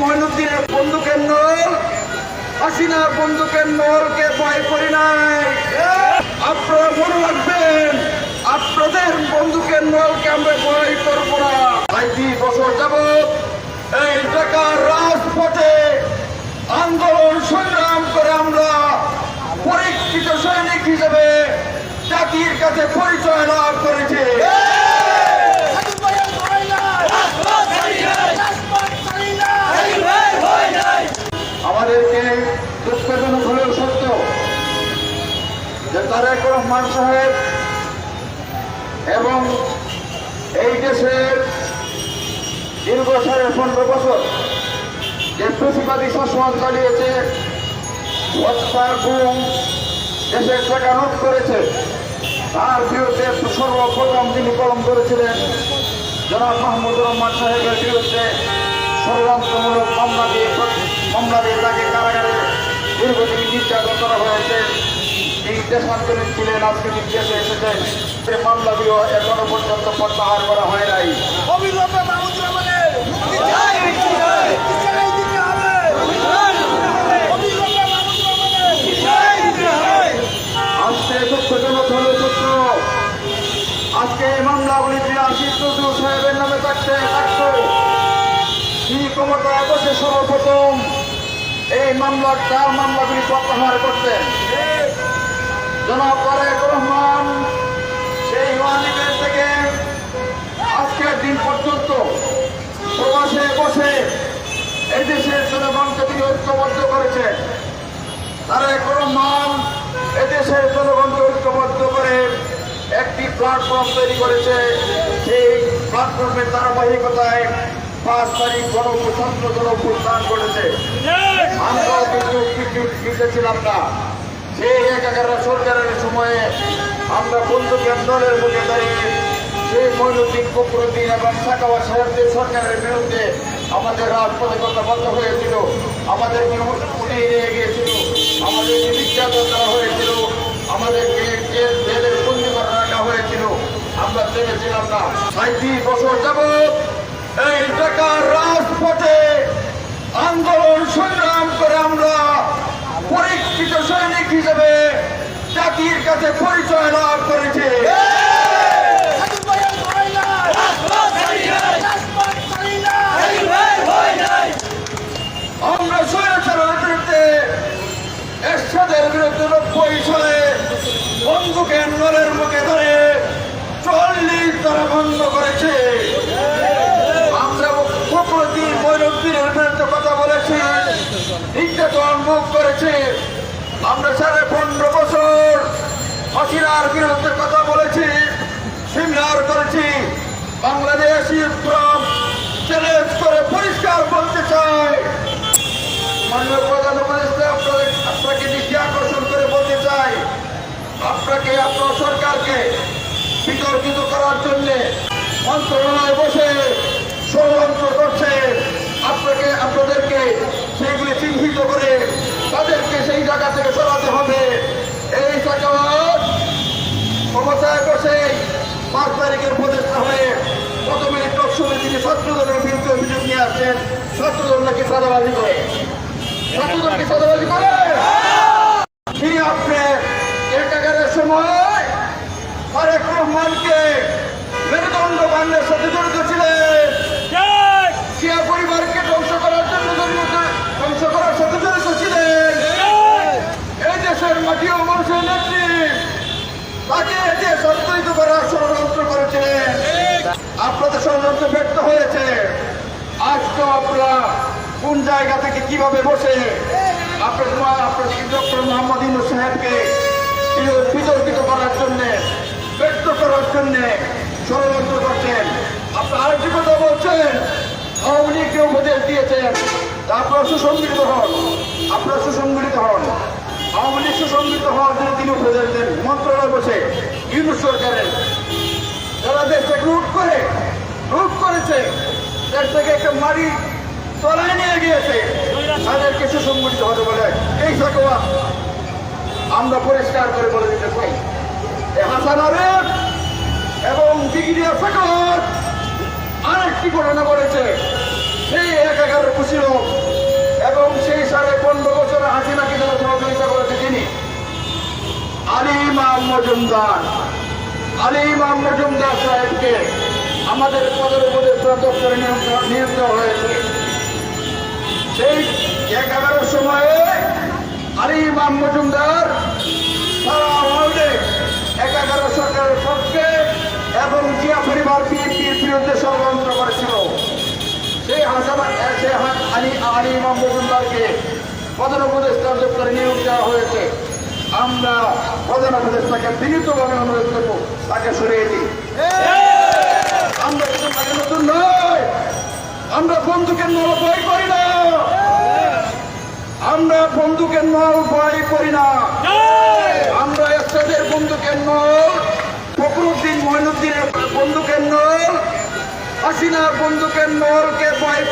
মইনুদ্দিনের বন্দুকের নল হাসিনার বন্দুকের নলকে ভয় করি নাই? আপনারা মনে রাখবেন, আপনাদের বন্দুকের নলকে আমরা ভয় করব না। আইটি বছর যাবৎ এই ঢাকার রাজপথে আন্দোলন সংগ্রাম করে আমরা পরীক্ষিত সৈনিক হিসেবে জাতির কাছে পরিচয় লাভ করেছে আমাদেরকে দুঃখজনক হলেও সত্য যে তারেক রহমান সাহেব এবং এই দেশের দীর্ঘ সাড়ে পনেরো বছর যে প্রতিবাদী শাসন চালিয়েছে, হত্যার গুম দেশের টাকা নোট করেছে, তার বিরুদ্ধে সর্বপ্রথম তিনি কলম করেছিলেন জনাব মাহমুদ রহমান সাহেবের বিরুদ্ধে ষড়যন্ত্রমূলক মামলা দিয়ে মামলা দিয়ে তাকে কারাগারে দীর্ঘদিন নির্যাতন করা হয়েছে। তিনি দেশান্তরিত ছিলেন আজকে তিনি দেশে এসেছেন সে মামলাগুলো এখনও পর্যন্ত প্রত্যাহার করা হয় নাই। অবিলম্বে রহমানের। আজকে দুঃখজনক হলো সত্য আজকে এই মামলাগুলি আশিস নজরুল সাহেবের নামে থাকতে থাকতো তিনি ক্ষমতায় বসে সর্বপ্রথম এই মামলা চার মামলাগুলি প্রত্যাহার করতেন? জনাব রহমান, সেই ওয়ানিবের থেকে আজকের দিন পর্যন্ত প্রবাসে বসে এই দেশের জনগণকে তিনি ঐক্যবদ্ধ করেছেন তারেক রহমান এদেশের জনগণকে ঐক্যবদ্ধ করে একটি প্ল্যাটফর্ম তৈরি করেছে। সেই প্ল্যাটফর্মের ধারাবাহিকতায় পাঁচ তারিখ গণপ্রতন্ত্র গণপ্রস্থান করেছে। আমরাও কিন্তু কিছু জিতেছিলাম না। সেই একাগারা সরকারের সময়ে আমরা বন্ধুকে দলের মুখে দাঁড়িয়ে সেই মইনুদ্দিন ফখরুদ্দিন এবং সাকাওয়া সাহেবদের সরকারের বিরুদ্ধে আমাদের রাজপথে কথা বন্ধ হয়েছিল আমাদেরকে উঠিয়ে নিয়ে গিয়েছিল আমাদেরকে নির্যাতন করা হয়েছিল, আমাদেরকে জেল, জেলের বন্দি করে রাখা হয়েছিল। আমরা চেয়েছিলাম না। সাঁত্রিশ বছর যাবৎ এই ঢাকার রাজপথে আন্দোলন সংগ্রাম করে আমরা পরীক্ষিত সৈনিক হিসেবে জাতির কাছে পরিচয় লাভ করেছে সাকিব ভাইয়ের ভয় নাই রাজপথ ছাড়ি নাই আমরা স্বৈরাচারের বিরুদ্ধে এরশাদের বিরুদ্ধে নব্বই সালে বন্দুকের নলের মুখে ধরে চল্লিশ দ্বারা বন্ধ করেছে আমরা ফখরুদ্দিন মৈনুদ্দিনের বিরুদ্ধে কথা বলেছি নির্যাতন মুখ করেছে আমরা সাড়ে পনেরো বছর হাসিনার বিরুদ্ধে কথা বলেছি সিমনার করেছি। বাংলাদেশ ইউক্রম চ্যালেঞ্জ করে পরিষ্কার বলতে চাই। আপনাকে দৃষ্টি আকর্ষণ করে বলতে চাই। আপনাকে, আপনার সরকারকে বিতর্কিত করার জন্য মন্ত্রণালয়ে বসে ষড়যন্ত্র তাদেরকে সেই জায়গা থেকে সরাতে হবে। এই সাকাওয়াত ক্ষমতায় বসে পাঁচ তারিখের উপদেষ্টা হয়ে প্রথমে টকশোতে তিনি ছাত্রদলের বিরুদ্ধে অভিযোগ নিয়ে আসছেন ছাত্রদল নাকি চাঁদাবাজি করে। ছাত্রদলকে চাঁদাবাজি করে? তিনি আপনি একাগারের সময়। তারেক রহমানকে মেরুদণ্ড বাংলার সাথে জড়িত কোন জায়গা থেকে কীভাবে বসে? আপনার আপনার ডক্টর সাহেবকে বিতর্কিত করার জন্য, ব্যক্ত করার জন্য ষড়যন্ত্র করছেন। আপনি আরেকটি কথা বলছেন, আওয়ামী লীগকে উপদেশ দিয়েছেন আপনারা সুসংগঠিত হন। আপনারা সুসংগঠিত হন। আওয়ামী লীগ সুসংগঠিত হওয়ার জন্য তিনি উপদেশ দেন। মন্ত্রণালয় বসে, ইউনুস সরকারের। যারা দেশটাকে লুট করে, লুট করেছে দেশ থেকে একটা মারি তলায় নিয়ে গিয়েছে। তাদের কিছু সংগঠিত হতে বলে এই সকোয়া আমরা পরিষ্কার করে বলে দিতে চাই। হাসান এবং ব্রিগেডিয়ার ফেকর আরেকটি ঘটনা ঘটেছে। সেই একাকার ছিল এবং সেই সাড়ে পনেরো বছর হাসি নাকি সহযোগিতা করেছে তিনি। আলিমাম মজুমদার। আলিমাম মজুমদার সাহেবকে আমাদের পদের উপদেষ্টা দপ্তরে নিয়ন্ত্রণ নিয়ন্ত্রণ হয়েছে এক এগারোর সময়ে আলী ইমাম মজুমদার সারা ওয়ার্ল্ডে একাগারো সরকারের পক্ষে এবং জিয়া পরিবার বিএনপির বিরুদ্ধে ষড়যন্ত্র করেছিল। সেই হাসান, সেই আলী আলী ইমাম মজুমদারকে প্রধান উপদেষ্টা দপ্তরে নিয়োগ দেওয়া হয়েছে। আমরা প্রধান উপদেষ্টাকে বিনীতভাবে অনুরোধ করব, তাকে সরিয়ে দিই আমরা নতুন নয়। আমরা বন্ধুকের নল ভয় করি না। আমরা বন্দুকের নল ভয় করি না। আমরা এসের বন্দুকের নল ফখরুদ্দিন মহিনুদ্দিনের বন্দুকের নল হাসিনার বন্দুকের নলকে ভয়